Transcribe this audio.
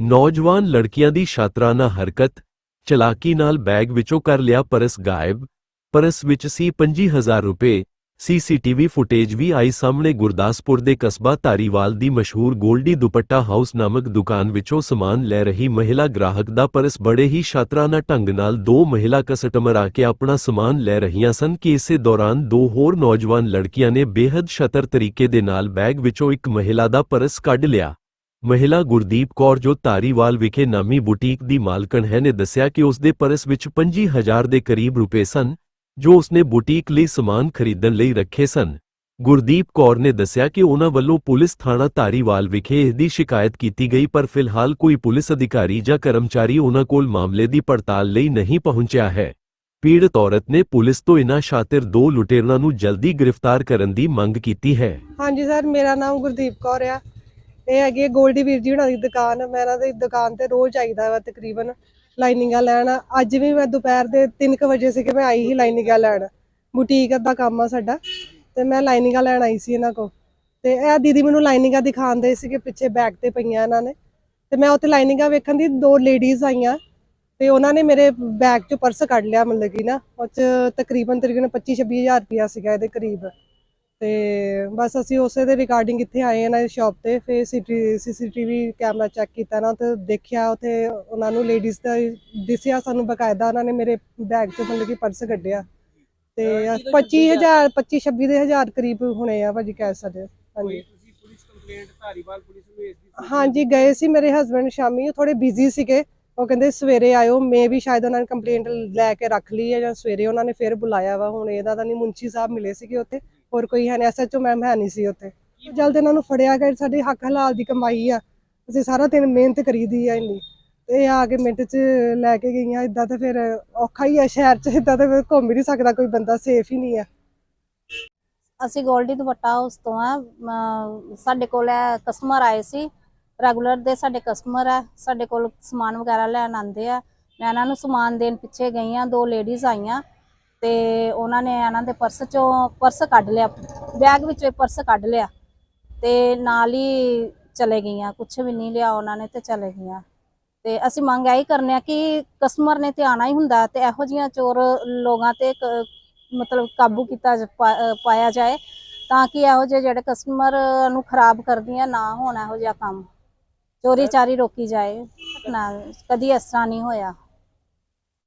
ਨੌਜਵਾਨ ਲੜਕੀਆਂ ਦੀ ਸ਼ਾਤਰਾਨਾ ਹਰਕਤ, ਚਲਾਕੀ ਨਾਲ ਬੈਗ ਵਿੱਚੋਂ ਕਰ ਲਿਆ ਪਰਸ ਗਾਇਬ, ਪਰਸ ਵਿੱਚ ਸੀ 25000 ਰੁਪਏ, ਸੀਸੀਟੀਵੀ ਫੁਟੇਜ ਵੀ ਆਈ ਸਾਹਮਣੇ ਗੁਰਦਾਸਪੁਰ ਦੇ ਕਸਬਾ ਧਾਰੀਵਾਲ ਦੀ ਮਸ਼ਹੂਰ ਗੋਲਡੀ ਦੁਪੱਟਾ ਹਾਊਸ ਨਾਮਕ ਦੁਕਾਨ ਵਿੱਚੋਂ ਸਮਾਨ ਲੈ ਰਹੀ ਮਹਿਲਾ ਗ੍ਰਾਹਕ ਦਾ ਪਰਸ ਬੜੇ ਹੀ ਸ਼ਾਤਰਾਨਾ ਢੰਗ ਨਾਲ ਦੋ ਮਹਿਲਾ ਕਸਟਮਰ ਆ ਕੇ ਆਪਣਾ ਸਮਾਨ ਲੈ ਰਹੀਆਂ ਸਨ ਕਿ ਇਸੇ ਦੌਰਾਨ ਦੋ ਹੋਰ ਨੌਜਵਾਨ ਲੜਕੀਆਂ ਨੇ ਬੇहद ਸ਼ਤਰ ਤਰੀਕੇ ਦੇ ਨਾਲ ਬੈਗ ਵਿੱਚੋਂ ਇੱਕ ਮਹਿਲਾ ਦਾ ਪਰਸ ਕੱਢ ਲਿਆ। ਮਹਿਲਾ ਗੁਰਦੀਪ ਕੌਰ ਜੋ ਧਾਰੀਵਾਲ ਵਿਖੇ ਨਾਮੀ ਬੁਟੀਕ ਦੀ ਮਾਲਕਣ ਹੈ ਨੇ ਦੱਸਿਆ ਕਿ ਉਸ ਦੇ ਪਰਸ ਵਿੱਚ 25000 ਦੇ ਕਰੀਬ ਰੁਪਏ ਸਨ, ਜੋ ਉਸਨੇ ਬੁਟੀਕ ਲਈ ਸਮਾਨ ਖਰੀਦਣ ਲਈ ਰੱਖੇ ਸਨ। ਗੁਰਦੀਪ ਕੌਰ ਨੇ ਦੱਸਿਆ ਕਿ ਉਹਨਾਂ ਵੱਲੋਂ ਪੁਲਿਸ ਥਾਣਾ ਧਾਰੀਵਾਲ ਵਿਖੇ ਇਸ ਦੀ ਸ਼ਿਕਾਇਤ ਕੀਤੀ ਗਈ, ਪਰ ਫਿਲਹਾਲ ਕੋਈ ਪੁਲਿਸ ਅਧਿਕਾਰੀ ਜਾਂ ਕਰਮਚਾਰੀ ਉਹਨਾਂ ਕੋਲ ਮਾਮਲੇ ਦੀ ਪੜਤਾਲ ਲਈ ਨਹੀਂ ਪਹੁੰਚਿਆ ਹੈ। ਪੀੜਤ ਔਰਤ ਨੇ ਪੁਲਿਸ ਤੋਂ ਇਨ੍ਹਾਂ ਸ਼ਾਤਿਰ ਦੋ ਲੁਟੇਰਨਾਂ ਨੂੰ ਜਲਦੀ ਗ੍ਰਿਫਤਾਰ ਕਰਨ ਦੀ ਮੰਗ ਕੀਤੀ ਹੈ। ਹਾਂਜੀ ਸਰ, ਮੇਰਾ ਨਾਮ ਗੁਰਦੀਪ ਕੌਰ ਆ। ਇਹ ਹੈਗੀ ਹੈ ਗੋਲਡੀ ਵੀਰ ਜੀ ਹੁਣਾਂ ਦੀ ਦੁਕਾਨ। ਮੈਂ ਇਹਨਾਂ ਦੀ ਦੁਕਾਨ ਤੇ ਰੋਜ਼ ਆਈਦਾ ਵਾ ਤਕਰੀਬਨ ਲਾਈਨਿੰਗਾਂ ਲੈਣ। ਅੱਜ ਵੀ ਮੈਂ ਦੁਪਹਿਰ ਦੇ 3:00 ਵਜੇ ਸੀ ਕਿ ਮੈਂ ਆਈ ਹੀ ਲਾਈਨਿੰਗਾਂ ਲੈਣ। ਬੁਟੀਕ ਦਾ ਕੰਮ ਆ ਸਾਡਾ ਤੇ ਮੈਂ ਲਾਈਨਿੰਗਾਂ ਲੈਣ ਆਈ ਸੀ ਇਹਨਾਂ ਕੋ ਤੇ ਇਹ ਦੀਦੀ ਮੈਨੂੰ ਲਾਈਨਿੰਗਾਂ ਦਿਖਾਉਂਦੇ ਸੀ ਕਿ ਪਿੱਛੇ ਬੈਗ ਤੇ ਪਈਆਂ ਇਹਨਾਂ ਨੇ। ਤੇ ਮੈਂ ਉੱਥੇ ਲਾਈਨਿੰਗਾਂ ਵੇਖਣ ਦੀ ਦੋ ਲੇਡੀਜ਼ ਆਈਆਂ ਤੇ ਉਹਨਾਂ ਨੇ ਮੇਰੇ ਬੈਗ ਚੋਂ ਪਰਸ ਕੱਢ ਲਿਆ ਮਤਲਬ ਕਿ ਨਾ, ਉਹ 'ਚ ਤਕਰੀਬਨ ਤਕਰੀਬਨ 25 26000 ਰੁਪਇਆ ਸੀਗਾ ਇਹਦੇ ਕਰੀਬ। ਤੇ ਬਸ ਅਸੀਂ ਉਸੇ ਦੇ ਰਿਗਾਰਡਿੰਗ ਇੱਥੇ ਆਏ ਇਹਨਾਂ ਦੀ ਸ਼ਾਪ ਤੇ ਫਿਰ ਸੀਸੀਟੀਵੀ ਕੈਮਰਾ ਚੈੱਕ ਕੀਤਾ ਨਾ ਤੇ ਦੇਖਿਆ ਉਥੇ ਉਹਨਾਂ ਨੂੰ ਲੇਡੀਜ਼ ਦਾ ਦਿਸਿਆ ਸਾਨੂੰ ਬਕਾਇਦਾ ਉਹਨਾਂ ਨੇ ਮੇਰੇ ਬੈਗ ਚੋਂ ਮਤਲਬ ਕਿ ਪਰਸ ਕੱਢਿਆ ਤੇ 25000 25 26 ਦੇ ਹਜ਼ਾਰ ਕਰੀਬ ਹੋਣੇ ਆ ਭਾਜੀ ਕਹਿ ਸਕਦੇ। ਹਾਂਜੀ। ਹਾਂਜੀ ਗਏ ਸੀ ਮੇਰੇ ਹਸਬੰਡ ਸ਼ਾਮੀ ਥੋੜੇ ਬਿਜ਼ੀ ਸੀਗੇ ਉਹ ਕਹਿੰਦੇ ਸਵੇਰੇ ਆਇਓ ਮੈਂ ਵੀ ਸ਼ਾਇਦ ਉਹਨਾਂ ਨੇ ਕੰਪਲੇਂਟ ਲੈ ਕੇ ਰੱਖ ਲਈ ਹੈ ਜਾਂ ਸਵੇਰੇ ਉਹਨਾਂ ਨੇ ਫਿਰ ਬੁਲਾਇਆ ਵਾ ਹੁਣ ਇਹਦਾ ਤਾਂ ਨਹੀਂ ਮੁੰਸ਼ੀ ਸਾਹਿਬ ਮਿਲੇ ਸੀਗੇ ਉੱਥੇ। ਹੋਰ ਕੋਈ ਹੈ ਨਹੀਂ ਐਸਐਚਓ ਮੈਮ ਹੈ ਨਹੀਂ ਸੀ ਉੱਥੇ। ਜਲਦ ਇਹਨਾਂ ਨੂੰ ਫੜਿਆ ਗਿਆ, ਸਾਡੀ ਹੱਕ ਹਲਾਲ ਦੀ ਕਮਾਈ ਆ। ਅਸੀਂ ਸਾਰਾ ਦਿਨ ਮਿਹਨਤ ਕਰੀਦੀ ਆ ਇੰਨੀ। ਤੇ ਆ ਕੇ ਮਿੰਟ ਚ ਲੈ ਕੇ ਗਈਆਂ ਇਦਾਂ ਤਾਂ ਫਿਰ ਔਖਾ ਹੀ ਆ ਸ਼ਹਿਰ ਚ ਇਦਾਂ ਤਾਂ ਘੁੰਮ ਹੀ ਨਹੀਂ ਸਕਦਾ, ਕੋਈ ਬੰਦਾ ਸੇਫ ਹੀ ਨਹੀਂ ਆ। ਅਸੀਂ ਗੋਲਡੀ ਦੁਪੱਟਾ ਹਾਊਸ ਤੋਂ ਆ ਸਾਡੇ ਕੋਲ ਕਸਟਮਰ ਆਏ ਸੀ। ਰੈਗੂਲਰ ਦੇ ਸਾਡੇ ਕਸਟਮਰ ਆ, ਸਾਡੇ ਕੋਲ ਸਮਾਨ ਵਗੈਰਾ ਲੈਣ ਆਂਦੇ ਆ। ਮੈਂ ਇਹਨਾਂ ਨੂੰ ਸਮਾਨ ਦੇਣ ਪਿੱਛੇ ਗਈ ਆ, ਦੋ ਲੇਡੀਜ਼ ਆਈਆਂ। ਤੇ ਉਹਨਾਂ ਨੇ ਇਹਨਾਂ ਦੇ ਪਰਸ ਚੋਂ ਪਰਸ ਕੱਢ ਲਿਆ, ਬੈਗ ਵਿੱਚੋਂ ਪਰਸ ਕੱਢ ਲਿਆ ਤੇ ਨਾਲ ਹੀ ਚਲੇ ਗਈਆਂ ਕੁਝ ਵੀ ਨਹੀਂ ਲਿਆ ਉਹਨਾਂ ਨੇ ਤੇ ਚਲੇ ਗਈਆਂ। ਤੇ ਅਸੀਂ ਮੰਗ ਇਹੀ ਕਰਨੇ ਆ ਕਿ ਕਸਟਮਰ ਨੇ ਤੇ ਆਣਾ ਹੀ ਹੁੰਦਾ ਤੇ ਇਹੋ ਜੀਆਂ ਚੋਰ ਲੋਕਾਂ ਤੇ ਕ- ਮਤਲਬ ਕਾਬੂ ਕੀਤਾ ਪਾਇਆ ਜਾਏ ਤਾਂ ਕਿ ਇਹੋ ਜਿਹੇ ਜਿਹੜੇ ਕਸਟਮਰ ਨੂੰ ਖਰਾਬ ਕਰਦੀਆਂ ਨਾ ਹੋਣ ਇਹੋ ਜਿਹਾ ਕੰਮ। ਚੋਰੀ ਚਾਰੀ ਰੋਕੀ ਜਾਏ, ਨਾ, ਕਦੀ ਇਸ ਤਰ੍ਹਾਂ ਨਹੀਂ ਹੋਇਆ।